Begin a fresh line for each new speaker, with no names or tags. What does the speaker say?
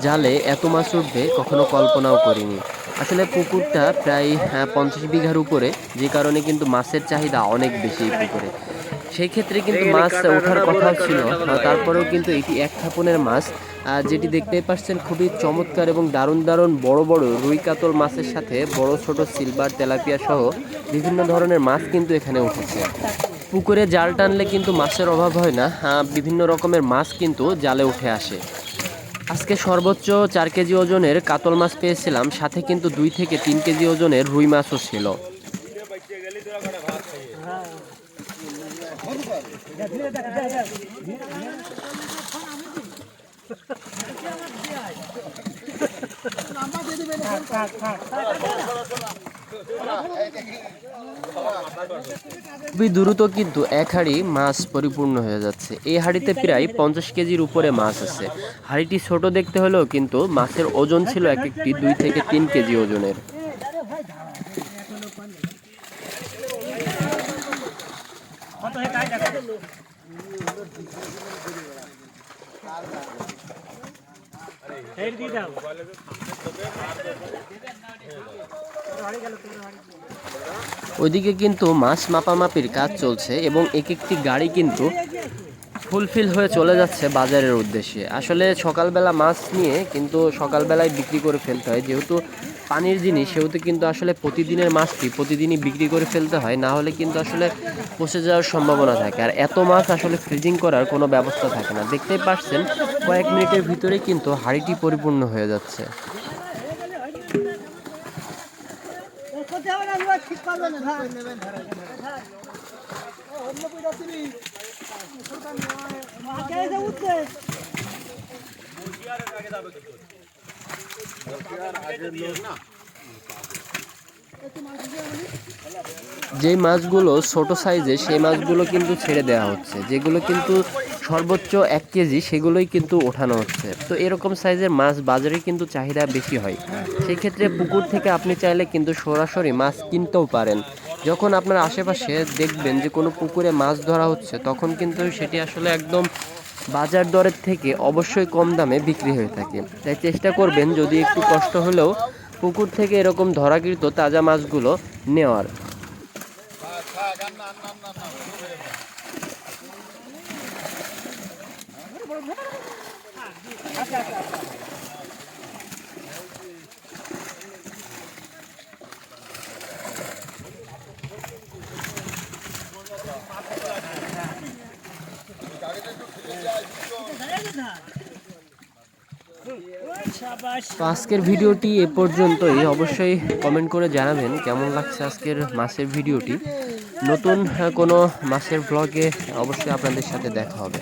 জালে এত মাছ উঠবে কখনো কল্পনাও করিনি। আসলে পুকুরটা প্রায় আহ, পঞ্চাশ বিঘার উপরে যে কারণে কিন্তু মাছের চাহিদা অনেক বেশি পুকুরে। সেই ক্ষেত্রে কিন্তু মাছ ওঠার কথা ছিল তারপরেও কিন্তু এটি এক খাপনের মাছ যেটি দেখতেই পাচ্ছেন খুবই চমৎকার এবং দারুণ দারুণ বড় বড় রুই কাতল মাছের সাথে বড় ছোট সিলভার, তেলাপিয়া সহ বিভিন্ন ধরনের মাছ কিন্তু এখানে উঠেছে। পুকুরে জাল টানলে কিন্তু মাছের অভাব হয় না বিভিন্ন রকমের মাছ কিন্তু জালে উঠে আসে। আজকে সর্বোচ্চ চার কেজি ওজনের কাতল মাছ পেয়েছিলাম, সাথে কিন্তু দুই থেকে তিন কেজি ওজনের রুই মাছও ছিল। খুবই দ্রুত কিন্তু এক হাঁড়ি মাছ পরিপূর্ণ হয়ে যাচ্ছে। এই হাঁড়িতে প্রায় পঞ্চাশ কেজির উপরে মাছ আছে। হাঁড়িটি ছোট দেখতে হলেও কিন্তু মাছের ওজন ছিল এক একটি দুই থেকে তিন কেজি ওজনের। ওইদিকে কিন্তু মাছ মাপামাপির কাজ চলছে এবং এক একটি গাড়ি কিন্তু ফুলফিল হয়ে চলে যাচ্ছে বাজারের উদ্দেশ্যে। আসলে সকালবেলা মাছ নিয়ে কিন্তু সকালবেলায় বিক্রি করে ফেলতে হয়। যেহেতু পানির জিনিস, সেহেতু কিন্তু আসলে প্রতিদিনের মাছটি প্রতিদিনই বিক্রি করে ফেলতে হয়। না হলে কিন্তু আসলে পচে যাওয়ার সম্ভাবনা থাকে। আর এত মাছ আসলে ফ্রিজিং করার কোনো ব্যবস্থা থাকে না। দেখতেই পাচ্ছেন, কয়েক মিনিটের ভিতরে কিন্তু হাঁড়িটি পরিপূর্ণ হয়ে যাচ্ছে। যেই মাছগুলো ছোট সাইজে, সেই মাছগুলো কিন্তু ছেড়ে দেওয়া হচ্ছে। যেগুলো কিন্তু সর্বোচ্চ এক কেজি, সেগুলোই কিন্তু ওঠানো হচ্ছে। তো এরকম সাইজের মাছ বাজারে কিন্তু চাহিদা বেশি হয়। সেই ক্ষেত্রে পুকুর থেকে আপনি চাইলে কিন্তু সরাসরি মাছ কিনতেও পারেন। যখন আপনার আশেপাশে দেখবেন যে কোনো পুকুরে মাছ ধরা হচ্ছে, তখন কিন্তু সেটি আসলে একদম বাজার দরের থেকে অবশ্যই কম দামে বিক্রি হয়ে থাকে। তাই চেষ্টা করবেন যদি একটু কষ্ট হলেও পুকুর থেকে এরকম ধরাকৃত তাজা মাছগুলো নেওয়ার। তো আজকের ভিডিওটি এ পর্যন্তই। অবশ্যই কমেন্ট করে জানাবেন কেমন লাগছে আজকের মাছের ভিডিওটি। নতুন কোনো মাছের ব্লগে অবশ্যই আপনাদের সাথে দেখা হবে।